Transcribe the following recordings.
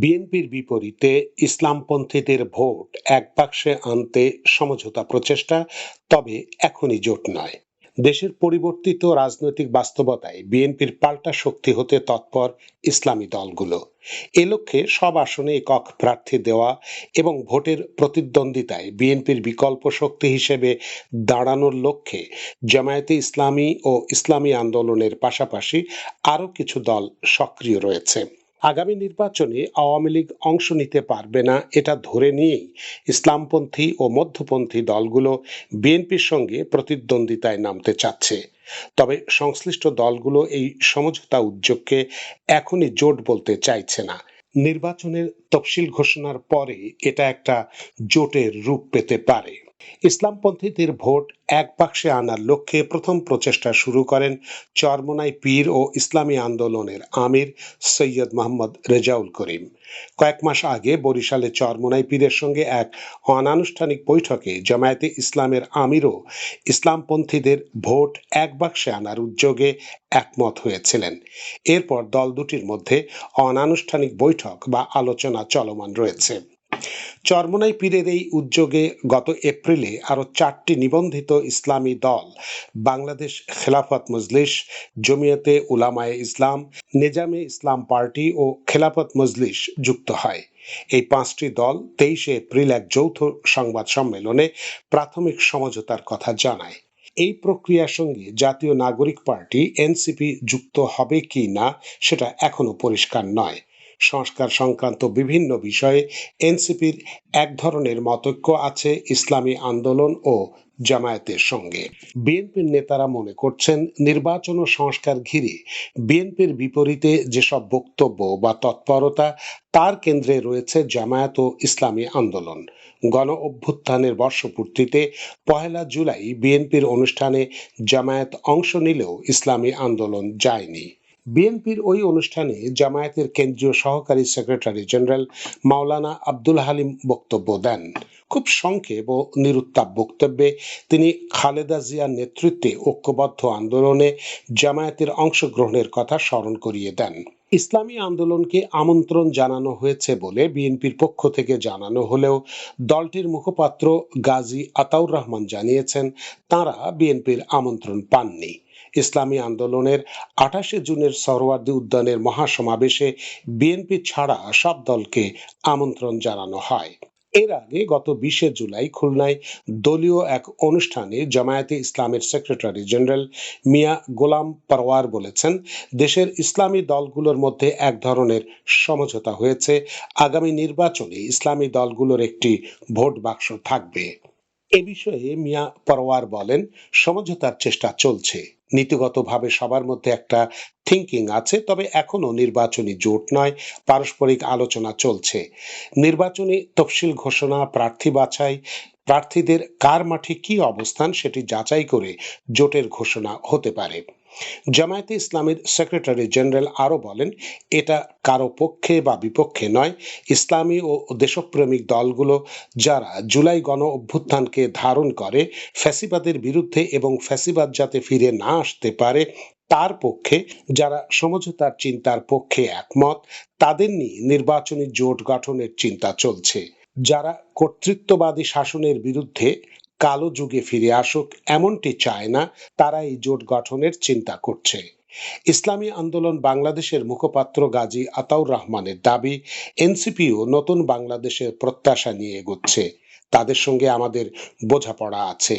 বিএনপির বিপরীতে ইসলামপন্থীদের ভোট এক বাক্সে আনতে সমঝোতা প্রচেষ্টা, তবে এখনই জোট নয়। দেশের পরিবর্তিত রাজনৈতিক বাস্তবতায় বিএনপির পাল্টা শক্তি হতে তৎপর ইসলামী দলগুলো। এ লক্ষ্যে সব আসনে একক প্রার্থী দেওয়া এবং ভোটের প্রতিদ্বন্দ্বিতায় বিএনপির বিকল্প শক্তি হিসেবে দাঁড়ানোর লক্ষ্যে জামায়াতে ইসলামী ও ইসলামী আন্দোলনের পাশাপাশি আরও কিছু দল সক্রিয় রয়েছে। আগামী নির্বাচনে আওয়ামী লীগ অংশ নিতে পারবে না, এটা ধরে নিয়েই ইসলামপন্থী ও মধ্যপন্থী দলগুলো বিএনপির সঙ্গে প্রতিদ্বন্দ্বিতায় নামতে চাচ্ছে। তবে সংশ্লিষ্ট দলগুলো এই সমঝোতা উদ্যোগকে এখনই জোট বলতে চাইছে না। নির্বাচনের তফসিল ঘোষণার পরে এটা একটা জোটের রূপ পেতে পারে। ইসলামপন্থীদের ভোট এক বাক্সে আনার লক্ষ্যে প্রথম প্রচেষ্টা শুরু করেন চরমনাই পীর ও ইসলামী আন্দোলনের আমির সৈয়দ মোহাম্মদ রেজাউল করিম। কয়েক মাস আগে বরিশালে চরমনাই পীরের সঙ্গে এক অনানুষ্ঠানিক বৈঠকে জামায়াতে ইসলামের আমিরও ইসলামপন্থীদের ভোট এক বাক্সে আনার উদ্যোগে একমত হয়েছিলেন। এরপর দল দুটির মধ্যে অনানুষ্ঠানিক বৈঠক বা আলোচনা চলমান রয়েছে। চরমনাই পীরের এই উদ্যোগে গত এপ্রিলে আরও চারটি নিবন্ধিত ইসলামী দল, বাংলাদেশ খেলাফত মজলিস, জমিয়তে উলামায়ে ইসলাম, নেজামে ইসলাম পার্টি ও খেলাফত মজলিস যুক্ত হয়। এই পাঁচটি দল তেইশে এপ্রিল এক যৌথ সংবাদ সম্মেলনে প্রাথমিক সমঝোতার কথা জানায়। এই প্রক্রিয়ার সঙ্গে জাতীয় নাগরিক পার্টি, এনসিপি যুক্ত হবে কি না, সেটা এখনও পরিষ্কার নয়। সংস্কার সংক্রান্ত বিভিন্ন বিষয়ে এনসিপির এক ধরনের মতৈক্য আছে ইসলামী আন্দোলন ও জামায়াতের সঙ্গে। বিএনপির নেতারা মনে করছেন, নির্বাচন ও সংস্কার ঘিরে বিএনপির বিপরীতে যেসব বক্তব্য বা তৎপরতা, তার কেন্দ্রে রয়েছে জামায়াত ও ইসলামী আন্দোলন। গণ অভ্যুত্থানের বর্ষপূর্তিতে পহেলা জুলাই বিএনপির অনুষ্ঠানে জামায়াত অংশ নিলেও ইসলামী আন্দোলন যায়নি। বিএনপির ওই অনুষ্ঠানে জামায়াতের কেন্দ্রীয় সহকারী সেক্রেটারি জেনারেল মাওলানা আব্দুল হালিম বক্তব্য দেন। খুব সংক্ষেপ ও নিরুত্তাপ বক্তব্যে তিনি খালেদা জিয়ার নেতৃত্বে ঐক্যবদ্ধ আন্দোলনে জামায়াতের অংশগ্রহণের কথা স্মরণ করিয়ে দেন। ইসলামী আন্দোলনকে আমন্ত্রণ জানানো হয়েছে বলে বিএনপির পক্ষ থেকে জানানো হলেও দলটির মুখপাত্র গাজী আতাউর রহমান জানিয়েছেন, তারা বিএনপির আমন্ত্রণ পাননি। ইসলামী আন্দোলনের আঠাশে জুনের সরওয়ার্দী উদ্যানের মহাসমাবেশে বিএনপি ছাড়া সব দলকে আমন্ত্রণ জানানো হয়। এর আগে গত বিশে জুলাই খুলনায় দলীয় এক অনুষ্ঠানে জামায়াতে ইসলামের সেক্রেটারি জেনারেল মিয়া গোলাম পারওয়ার বলেছেন, দেশের ইসলামী দলগুলোর মধ্যে এক ধরনের সমঝোতা হয়েছে। আগামী নির্বাচনে ইসলামী দলগুলোর একটি ভোট বাক্স থাকবে। এ বিষয়ে মিয়া পরওয়ার বলেন, সমঝোতার চেষ্টা চলছে। নীতিগতভাবে সবার মধ্যে একটা থিঙ্কিং আছে, তবে এখনও নির্বাচনী জোট নয়, পারস্পরিক আলোচনা চলছে। নির্বাচনী তফসিল ঘোষণা, প্রার্থী বাছাই, প্রার্থীদের কার মাঠে কি অবস্থান সেটি যাচাই করে জোটের ঘোষণা হতে পারে। জামায়াতে ইসলামের সেক্রেটারি জেনারেল আরও বলেন, এটা কারও পক্ষে বা বিপক্ষে নয়। ইসলামী ও দেশপ্রেমিক দলগুলো যারা জুলাই গণ অভ্যুত্থানকে ধারণ করে, ফ্যাসিবাদের বিরুদ্ধে এবং ফ্যাসিবাদ যাতে ফিরে না আসতে পারে, তার পক্ষে, যারা সমঝোতার চিন্তার পক্ষে একমত, তাদের নিয়ে নির্বাচনী জোট গঠনের চিন্তা চলছে। যারা কর্তৃত্ববাদী শাসনের বিরুদ্ধে কালো যুগে ফিরে আসুক, এমনটি চায় না, তারা এই জোট গঠনের চিন্তা করছে। ইসলামী আন্দোলন বাংলাদেশের মুখপাত্র গাজী আতাউর রহমানের দাবি, এনসিপিও নতুন বাংলাদেশের প্রত্যাশা নিয়ে এগোচ্ছে। তাদের সঙ্গে আমাদের বোঝাপড়া আছে।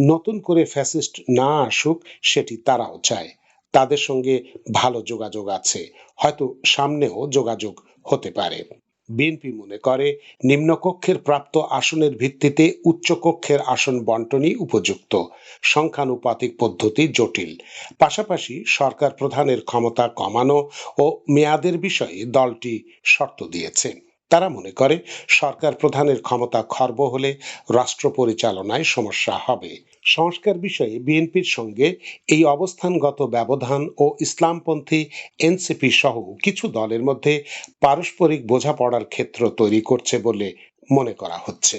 নতুন করে ফ্যাসিস্ট না আসুক, সেটি তারাও চায়। তাদের সঙ্গে ভালো যোগাযোগ আছে। হয়তো সামনেও যোগাযোগ হতে পারে। বিএনপি মনে করে নিম্নকক্ষের প্রাপ্ত আসনের ভিত্তিতে উচ্চকক্ষের আসন বন্টনই উপযুক্ত। সংখ্যানুপাতিক পদ্ধতি জটিল। পাশাপাশি সরকার প্রধানের ক্ষমতা কমানো ও মেয়াদের বিষয়ে দলটি শর্ত দিয়েছে। তারা মনে করে, সরকার প্রধানের ক্ষমতা খর্ব হলে রাষ্ট্র পরিচালনায় সমস্যা হবে। সংস্কার বিষয়ে বিএনপির সঙ্গে এই অবস্থানগত ব্যবধান ও ইসলামপন্থী এনসিপি সহ কিছু দলের মধ্যে পারস্পরিক বোঝাপড়ার ক্ষেত্র তৈরি করছে বলে মনে করা হচ্ছে।